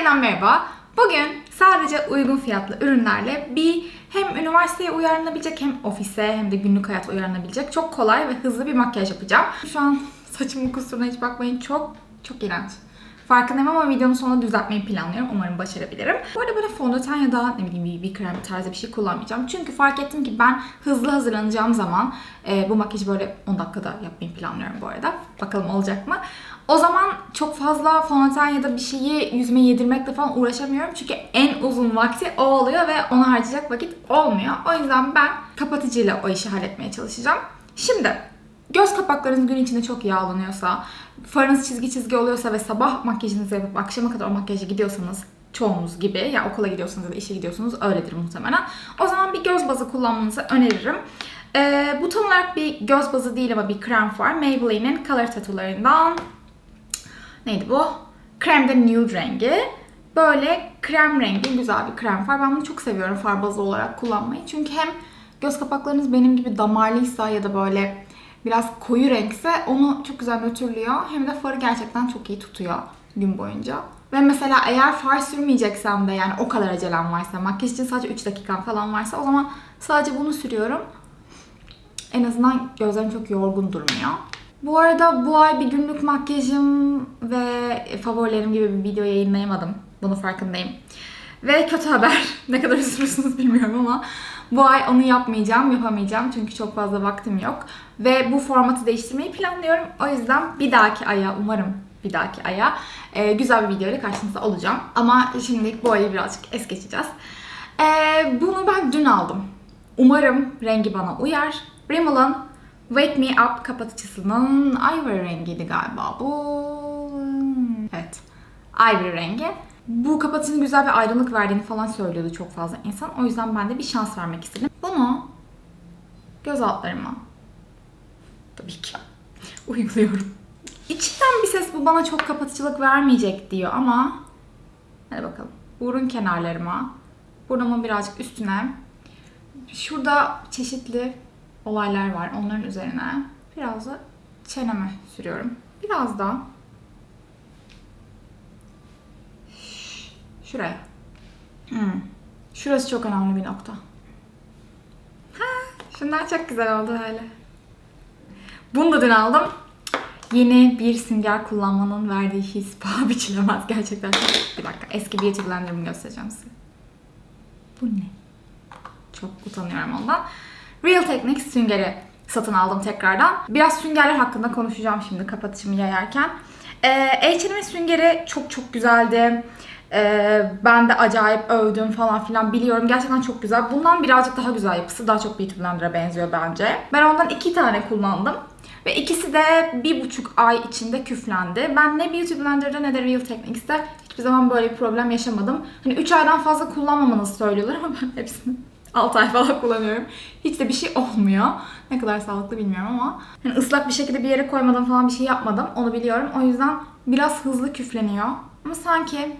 yeniden merhaba. Bugün sadece uygun fiyatlı ürünlerle bir hem üniversiteye uyarlanabilecek hem ofise hem de günlük hayata uyarlanabilecek çok kolay ve hızlı bir makyaj yapacağım. Şu an saçımın kusuruna hiç bakmayın. Çok çok iğrenç. Farkındayım ama videonun sonunda düzeltmeyi planlıyorum. Umarım başarabilirim. Bu arada böyle fondöten ya da ne bileyim bir, bir krem tarzı bir şey kullanmayacağım. Çünkü fark ettim ki ben hızlı hazırlanacağım zaman e, bu makyajı böyle 10 dakikada yapmayı planlıyorum bu arada. Bakalım olacak mı? O zaman çok fazla fondöten ya da bir şeyi yüzüme yedirmekle falan uğraşamıyorum. Çünkü en uzun vakti o oluyor ve ona harcayacak vakit olmuyor. O yüzden ben kapatıcıyla o işi halletmeye çalışacağım. Şimdi göz kapaklarınız gün içinde çok yağlanıyorsa, farınız çizgi çizgi oluyorsa ve sabah makyajınızı yapıp akşama kadar o makyaja gidiyorsanız çoğunuz gibi ya okula gidiyorsunuz ya da işe gidiyorsunuz öyledir muhtemelen. O zaman bir göz bazı kullanmanızı öneririm. Ee, bu tam olarak bir göz bazı değil ama bir krem var. Maybelline'in Color Tattoo'larından neydi bu? Krem de nude rengi. Böyle krem rengi güzel bir krem far. Ben bunu çok seviyorum far bazı olarak kullanmayı. Çünkü hem göz kapaklarınız benim gibi damarlıysa ya da böyle biraz koyu renkse onu çok güzel nötrlüyor. Hem de farı gerçekten çok iyi tutuyor gün boyunca. Ve mesela eğer far sürmeyeceksem de yani o kadar acelem varsa, makyaj için sadece 3 dakikam falan varsa o zaman sadece bunu sürüyorum. En azından gözlerim çok yorgun durmuyor. Bu arada bu ay bir günlük makyajım ve favorilerim gibi bir video yayınlayamadım. Bunu farkındayım. Ve kötü haber. ne kadar üzülürsünüz bilmiyorum ama bu ay onu yapmayacağım, yapamayacağım. Çünkü çok fazla vaktim yok. Ve bu formatı değiştirmeyi planlıyorum. O yüzden bir dahaki aya, umarım bir dahaki aya e, güzel bir video ile karşınızda olacağım. Ama şimdilik bu ayı birazcık es geçeceğiz. E, bunu ben dün aldım. Umarım rengi bana uyar. Rimmel'ın Wake Me Up kapatıcısının ivory rengiydi galiba bu. Evet. Ivory rengi. Bu kapatıcının güzel bir aydınlık verdiğini falan söylüyordu çok fazla insan. O yüzden ben de bir şans vermek istedim. Bunu göz altlarıma tabii ki uyguluyorum. İçten bir ses bu bana çok kapatıcılık vermeyecek diyor ama hadi bakalım. Burun kenarlarıma, burnumun birazcık üstüne. Şurada çeşitli olaylar var. Onların üzerine biraz da çeneme sürüyorum. Biraz da şuraya. Hmm. Şurası çok önemli bir nokta. Ha, şunlar çok güzel oldu öyle. Bunu da dün aldım. Yeni bir sünger kullanmanın verdiği his paha biçilemez gerçekten. Bir dakika eski beauty blender'ımı göstereceğim size. Bu ne? Çok utanıyorum ondan. Real Techniques süngeri satın aldım tekrardan. Biraz süngerler hakkında konuşacağım şimdi kapatışımı yayarken. Ee, H&M süngeri çok çok güzeldi. Ee, ben de acayip övdüm falan filan biliyorum. Gerçekten çok güzel. Bundan birazcık daha güzel yapısı. Daha çok Beauty Blender'a benziyor bence. Ben ondan iki tane kullandım. Ve ikisi de bir buçuk ay içinde küflendi. Ben ne Beauty Blender'da ne de Real Techniques'te hiçbir zaman böyle bir problem yaşamadım. Hani 3 aydan fazla kullanmamanızı söylüyorlar ama ben hepsini 6 ay falan kullanıyorum. Hiç de bir şey olmuyor. Ne kadar sağlıklı bilmiyorum ama. Hani ıslak bir şekilde bir yere koymadım falan bir şey yapmadım. Onu biliyorum. O yüzden biraz hızlı küfleniyor. Ama sanki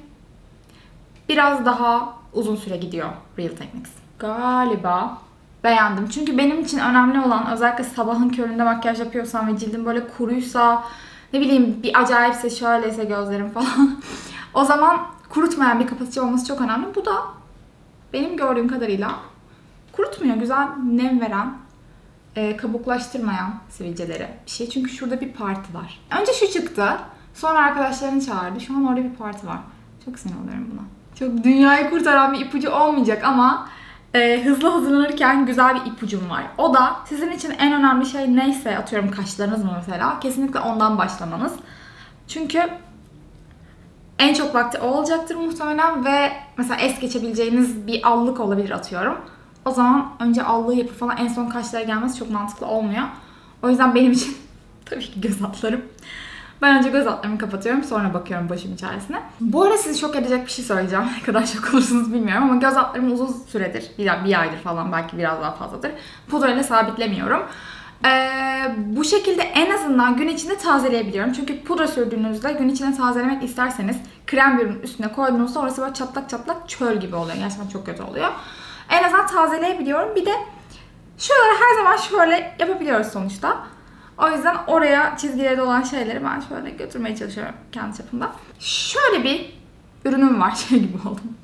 biraz daha uzun süre gidiyor Real Techniques. Galiba beğendim. Çünkü benim için önemli olan özellikle sabahın köründe makyaj yapıyorsam ve cildim böyle kuruysa ne bileyim bir acayipse şöyleyse gözlerim falan. o zaman kurutmayan bir kapatıcı olması çok önemli. Bu da benim gördüğüm kadarıyla kurutmuyor. Güzel nem veren, e, kabuklaştırmayan sivilceleri bir şey. Çünkü şurada bir parti var. Önce şu çıktı. Sonra arkadaşlarını çağırdı. Şu an orada bir parti var. Çok sinir oluyorum buna. Çok dünyayı kurtaran bir ipucu olmayacak ama e, hızlı hazırlanırken güzel bir ipucum var. O da sizin için en önemli şey neyse atıyorum kaşlarınız mı mesela kesinlikle ondan başlamanız. Çünkü en çok vakti o olacaktır muhtemelen ve mesela es geçebileceğiniz bir allık olabilir atıyorum. O zaman önce allığı yapıp falan en son kaşlara gelmesi çok mantıklı olmuyor. O yüzden benim için tabii ki göz altlarım. Ben önce göz altlarımı kapatıyorum sonra bakıyorum başım içerisine. Bu arada sizi şok edecek bir şey söyleyeceğim. Ne kadar şok olursunuz bilmiyorum ama göz altlarım uzun süredir, bir, bir aydır falan belki biraz daha fazladır. Pudrayla sabitlemiyorum. Ee, bu şekilde en azından gün içinde tazeleyebiliyorum. Çünkü pudra sürdüğünüzde gün içinde tazelemek isterseniz krem bir üstüne koyduğunuzda orası böyle çatlak çatlak çöl gibi oluyor. Gerçekten çok kötü oluyor. En azından tazeleyebiliyorum. Bir de şuraları her zaman şöyle yapabiliyoruz sonuçta. O yüzden oraya çizgileri olan şeyleri ben şöyle götürmeye çalışıyorum kendi çapımda. Şöyle bir ürünüm var. Şey gibi oldum.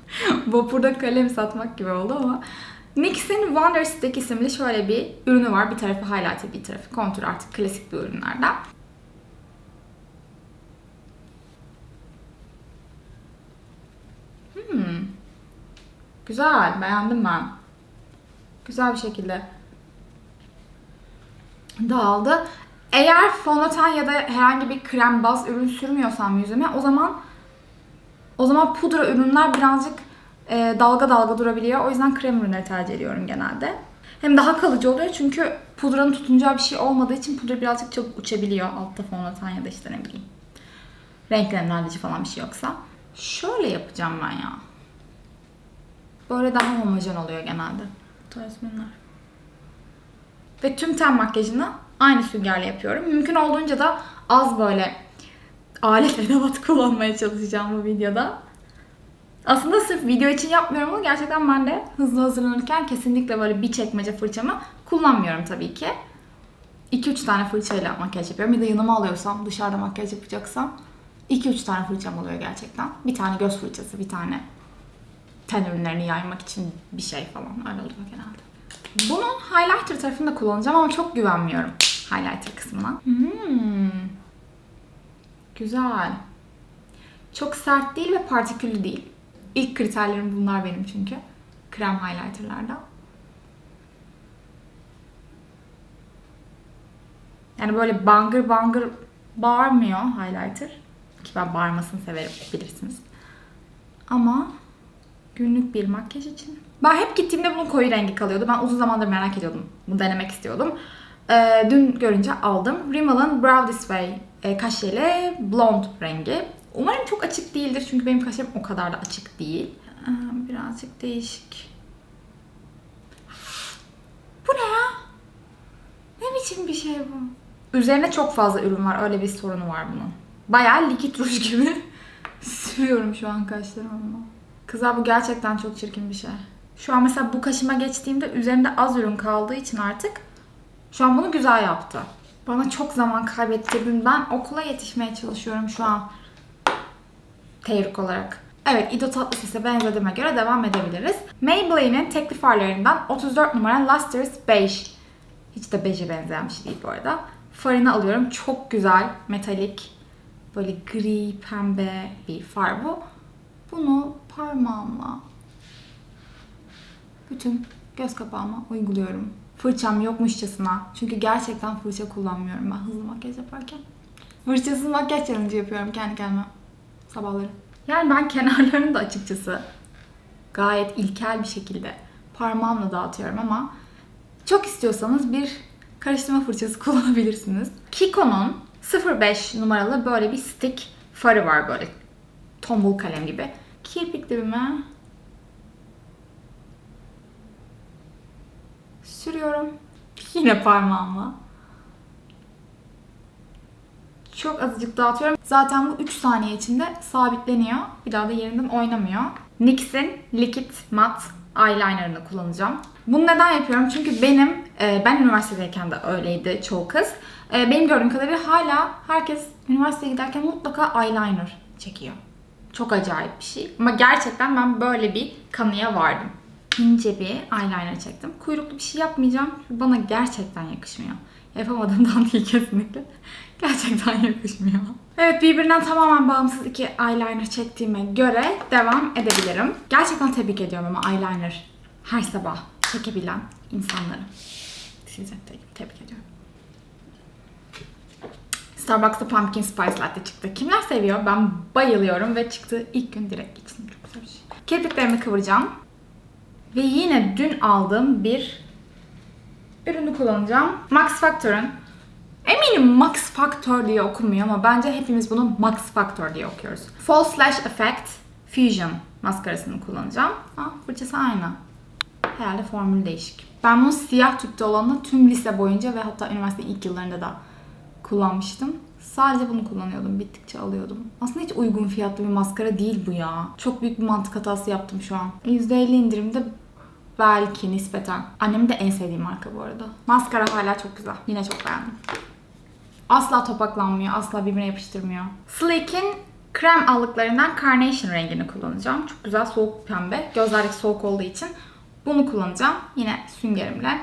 Vapurda kalem satmak gibi oldu ama. NYX'in Wonder Stick isimli şöyle bir ürünü var. Bir tarafı highlighter, bir tarafı contour artık klasik bir ürünlerden. Hmm. Güzel, beğendim ben. Güzel bir şekilde dağıldı. Eğer fondöten ya da herhangi bir krem baz ürün sürmüyorsam yüzüme o zaman o zaman pudra ürünler birazcık e, dalga dalga durabiliyor. O yüzden krem ürünleri tercih ediyorum genelde. Hem daha kalıcı oluyor çünkü pudranın tutunacağı bir şey olmadığı için pudra birazcık çabuk uçabiliyor. Altta fondöten ya da işte ne bileyim renklendiricici falan bir şey yoksa. Şöyle yapacağım ben ya. Böyle daha homojen oluyor genelde. Bu tarz ürünler. Ve tüm ten makyajını aynı süngerle yapıyorum. Mümkün olduğunca da az böyle alet edevat kullanmaya çalışacağım bu videoda. Aslında sırf video için yapmıyorum ama gerçekten ben de hızlı hazırlanırken kesinlikle böyle bir çekmece fırçamı kullanmıyorum tabii ki. 2-3 tane fırçayla makyaj yapıyorum. Bir de yanıma alıyorsam, dışarıda makyaj yapacaksam 2-3 tane fırçam oluyor gerçekten. Bir tane göz fırçası, bir tane ten ürünlerini yaymak için bir şey falan öyle oluyor genelde. Bunun highlighter tarafını da kullanacağım ama çok güvenmiyorum highlighter kısmına. Hmm. Güzel. Çok sert değil ve partiküllü değil. İlk kriterlerim bunlar benim çünkü. Krem highlighterlarda. Yani böyle bangır bangır bağırmıyor highlighter. Ki ben bağırmasını severim bilirsiniz. Ama günlük bir makyaj için. Ben hep gittiğimde bunun koyu rengi kalıyordu. Ben uzun zamandır merak ediyordum. Bunu denemek istiyordum. Ee, dün görünce aldım. Rimmel'ın Brow This Way e, kaşeli blond rengi. Umarım çok açık değildir çünkü benim kaşlarım o kadar da açık değil. Ee, birazcık değişik. Bu ne ya? Ne biçim bir şey bu? Üzerine çok fazla ürün var. Öyle bir sorunu var bunun. Bayağı likit ruj gibi sürüyorum şu an kaşlarıma. Kızlar bu gerçekten çok çirkin bir şey. Şu an mesela bu kaşıma geçtiğimde üzerinde az ürün kaldığı için artık şu an bunu güzel yaptı. Bana çok zaman kaybettirdin. Ben okula yetişmeye çalışıyorum şu an. Teorik olarak. Evet, İdo Tatlıses'e benzediğime göre devam edebiliriz. Maybelline'in tekli farlarından 34 numara Lustrous Beige. Hiç de beige benzeyen bir şey değil bu arada. Farını alıyorum. Çok güzel, metalik, böyle gri, pembe bir far bu. Bunu parmağımla bütün göz kapağıma uyguluyorum. Fırçam yokmuşçasına. Çünkü gerçekten fırça kullanmıyorum ben hızlı makyaj yaparken. Fırçasız makyaj challenge yapıyorum kendi kendime sabahları. Yani ben kenarlarını da açıkçası gayet ilkel bir şekilde parmağımla dağıtıyorum ama çok istiyorsanız bir karıştırma fırçası kullanabilirsiniz. Kiko'nun 05 numaralı böyle bir stick farı var böyle tombul kalem gibi. Kirpik dibime sürüyorum. Yine parmağımla. Çok azıcık dağıtıyorum. Zaten bu 3 saniye içinde sabitleniyor. Bir daha da yerinden oynamıyor. NYX'in Liquid Matte Eyeliner'ını kullanacağım. Bunu neden yapıyorum? Çünkü benim, e, ben üniversitedeyken de öyleydi çoğu kız. E, benim gördüğüm kadarıyla hala herkes üniversiteye giderken mutlaka eyeliner çekiyor. Çok acayip bir şey. Ama gerçekten ben böyle bir kanıya vardım. İnce bir eyeliner çektim. Kuyruklu bir şey yapmayacağım. Bana gerçekten yakışmıyor. Yapamadığımdan değil kesinlikle. Gerçekten yakışmıyor. Evet birbirinden tamamen bağımsız iki eyeliner çektiğime göre devam edebilirim. Gerçekten tebrik ediyorum ama eyeliner her sabah çekebilen insanları. Size de tebrik ediyorum. Starbucks'ta pumpkin spice latte çıktı. Kimler seviyor? Ben bayılıyorum ve çıktı ilk gün direkt içtim. Çok güzel bir şey. Kirpiklerimi kıvıracağım. Ve yine dün aldığım bir ürünü kullanacağım. Max Factor'ın Eminim Max Factor diye okunmuyor ama bence hepimiz bunu Max Factor diye okuyoruz. False Lash Effect Fusion maskarasını kullanacağım. Ah, fırçası aynı. Herhalde formülü değişik. Ben bunu siyah tüpte olanla tüm lise boyunca ve hatta üniversite ilk yıllarında da kullanmıştım. Sadece bunu kullanıyordum. Bittikçe alıyordum. Aslında hiç uygun fiyatlı bir maskara değil bu ya. Çok büyük bir mantık hatası yaptım şu an. %50 indirimde belki nispeten. Annemin de en sevdiği marka bu arada. Maskara hala çok güzel. Yine çok beğendim. Asla topaklanmıyor, asla birbirine yapıştırmıyor. Sleek'in Krem allıklarından Carnation rengini kullanacağım. Çok güzel soğuk pembe. Gözlerdeki soğuk olduğu için bunu kullanacağım. Yine süngerimle.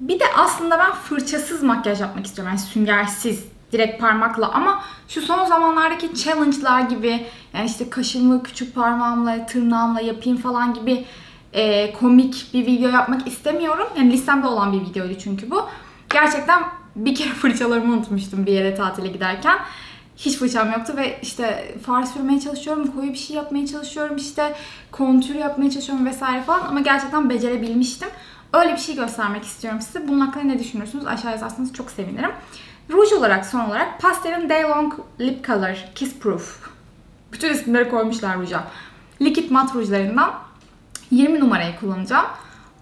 Bir de aslında ben fırçasız makyaj yapmak istiyorum. Yani süngersiz, direkt parmakla ama şu son zamanlardaki challenge'lar gibi yani işte kaşımı küçük parmağımla, tırnağımla yapayım falan gibi e, komik bir video yapmak istemiyorum. Yani listemde olan bir videoydu çünkü bu. Gerçekten bir kere fırçalarımı unutmuştum bir yere tatile giderken. Hiç fırçam yoktu ve işte far sürmeye çalışıyorum, koyu bir şey yapmaya çalışıyorum, işte kontür yapmaya çalışıyorum vesaire falan ama gerçekten becerebilmiştim. Öyle bir şey göstermek istiyorum size. Bunun hakkında ne düşünürsünüz? Aşağı yazarsanız çok sevinirim. Ruj olarak son olarak Pastel'in Day Long Lip Color Kiss Proof. Bütün isimleri koymuşlar ruja. Liquid mat rujlarından 20 numarayı kullanacağım.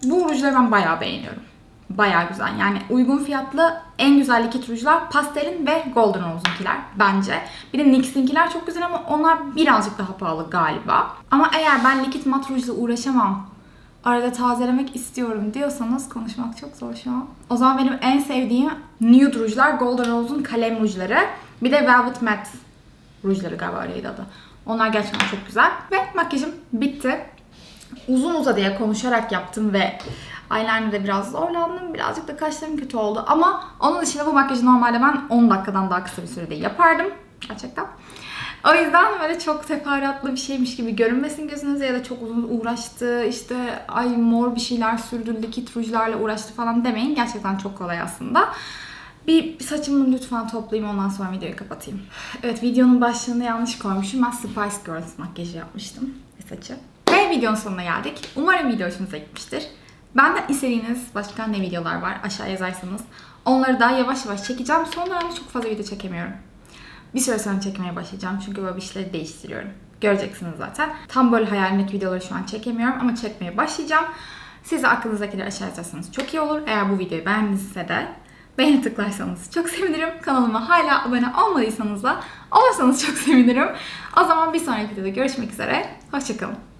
Bu rujları ben bayağı beğeniyorum. Bayağı güzel. Yani uygun fiyatlı en güzel likit rujlar Pastel'in ve Golden Rose'unkiler bence. Bir de NYX'inkiler çok güzel ama onlar birazcık daha pahalı galiba. Ama eğer ben likit mat rujla uğraşamam, arada tazelemek istiyorum diyorsanız konuşmak çok zor şu an. O zaman benim en sevdiğim nude rujlar Golden Rose'un kalem rujları. Bir de Velvet Matte rujları galiba öyleydi adı. Onlar gerçekten çok güzel. Ve makyajım bitti. Uzun uzadıya konuşarak yaptım ve eyeliner'da biraz zorlandım. Birazcık da kaşlarım kötü oldu. Ama onun dışında bu makyajı normalde ben 10 dakikadan daha kısa bir sürede yapardım. Gerçekten. O yüzden böyle çok teferruatlı bir şeymiş gibi görünmesin gözünüze ya da çok uzun uğraştı işte ay mor bir şeyler sürdü likit rujlarla uğraştı falan demeyin. Gerçekten çok kolay aslında. Bir saçımı lütfen toplayayım ondan sonra videoyu kapatayım. Evet videonun başlığını yanlış koymuşum. Ben Spice Girls makyajı yapmıştım ve saçı. Ve videonun sonuna geldik. Umarım video hoşunuza gitmiştir. Benden istediğiniz başka ne videolar var aşağı yazarsanız onları daha yavaş yavaş çekeceğim. Son çok fazla video çekemiyorum. Bir süre sonra çekmeye başlayacağım çünkü böyle bir şeyleri değiştiriyorum. Göreceksiniz zaten. Tam böyle hayalimdeki videoları şu an çekemiyorum ama çekmeye başlayacağım. Siz de aklınızdakileri aşağı yazarsanız çok iyi olur. Eğer bu videoyu beğendiyse de beğeni tıklarsanız çok sevinirim. Kanalıma hala abone olmadıysanız da olursanız çok sevinirim. O zaman bir sonraki videoda görüşmek üzere. Hoşçakalın.